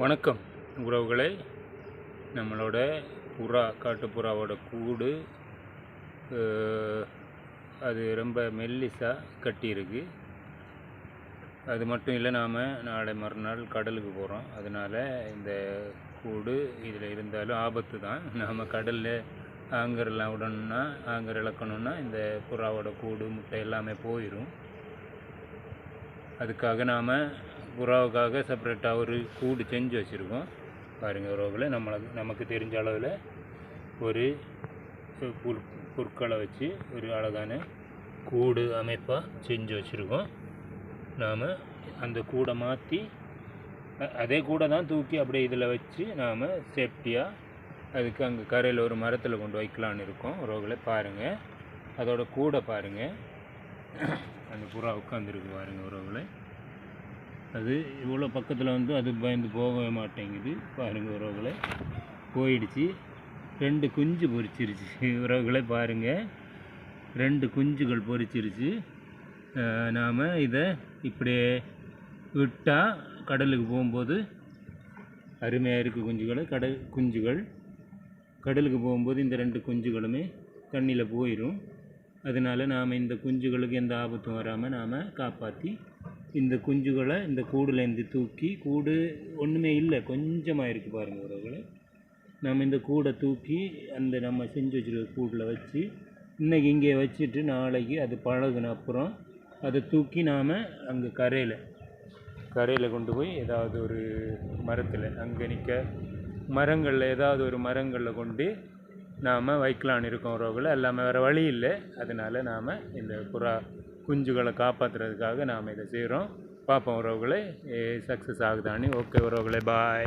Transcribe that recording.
வணக்கம் உறவுகளை. நம்மளோட புறா காட்டுப்புறாவோட கூடு அது ரொம்ப மெல்லிசாக கட்டியிருக்கு. அது மட்டும் இல்லை நாம் நாளை மறுநாள் கடலுக்கு போகிறோம் அதனால் இந்த கூடு இதில் இருந்தாலும் ஆபத்து தான். நாம் கடலில் ஆங்கரெல்லாம் விடணும்னா ஆங்கர் இழக்கணும்னா இந்த புறாவோட கூடு முட்டை எல்லாமே போயிடும் அதுக்காக நாம் புறாவுக்காக செப்பரேட்டாக ஒரு கூடு செஞ்சு வச்சுருக்கோம். பாருங்கள் உறவுகளை நம்மளுக்கு நமக்கு தெரிஞ்ச அளவில் ஒரு புல் புற்களை வச்சு ஒரு அழகான கூடு அமைப்பாக செஞ்சு வச்சுருக்கோம். நாம் அந்த கூடை மாற்றி அதே கூடை தான் தூக்கி அப்படியே இதில் வச்சு நாம் சேஃப்டியாக அதுக்கு அங்கே கரையில் ஒரு மரத்தில் கொண்டு வைக்கலான்னு இருக்கோம். உறவுகளை பாருங்கள் அதோட கூடை பாருங்கள் அந்த புறா உட்காந்துருக்கு பாருங்கள் உறவுகளை அது இவ்வளோ பக்கத்தில் வந்து அது பயந்து போகவே மாட்டேங்குது. பாருங்கள் உறவுகளை. போயிடுச்சு. ரெண்டு குஞ்சு பொரிச்சிருச்சு. உறவுகளை பாருங்கள் ரெண்டு குஞ்சுகள் பொரிச்சிருச்சு. நாம் இதை இப்படியே விட்டால் கடலுக்கு போகும்போது அருமையாக இருக்குது குஞ்சுகளை. கடல் குஞ்சுகள். கடலுக்கு போகும்போது இந்த ரெண்டு குஞ்சுகளுமே தண்ணியில் போயிடும் அதனால நாம் இந்த குஞ்சுகளுக்கு எந்த ஆபத்தும் வராமல் நாம் காப்பாற்றி இந்த குஞ்சுகளை இந்த கூடுலேருந்து தூக்கி கூடு ஒன்றுமே இல்லை கொஞ்சமாக இருக்குது பாருங்கள் உறவுகளை. நம்ம இந்த கூடை தூக்கி அந்த நம்ம செஞ்சு வச்சுருக்க கூடில் வச்சு இன்றைக்கி இங்கே வச்சுட்டு நாளைக்கு அது பழகுன அப்புறம் அதை தூக்கி நாம் அங்கே கரையில் கரையில் கொண்டு போய் ஏதாவது ஒரு மரத்தில் அங்கே நிற்க மரங்களில் ஏதாவது ஒரு மரங்களில் கொண்டு நாம் வைக்கலான்னு இருக்கோம் உறவுகளை. எல்லாமே வேறு வழி இல்லை. அதனால் நாம் இந்த புறா குஞ்சுகளை காப்பாற்றுறதுக்காக நாம் இதை செய்கிறோம் பார்ப்போம் உறவுகளை சக்ஸஸ் ஆகுதான்னு. ஓகே உறவுகளே பாய்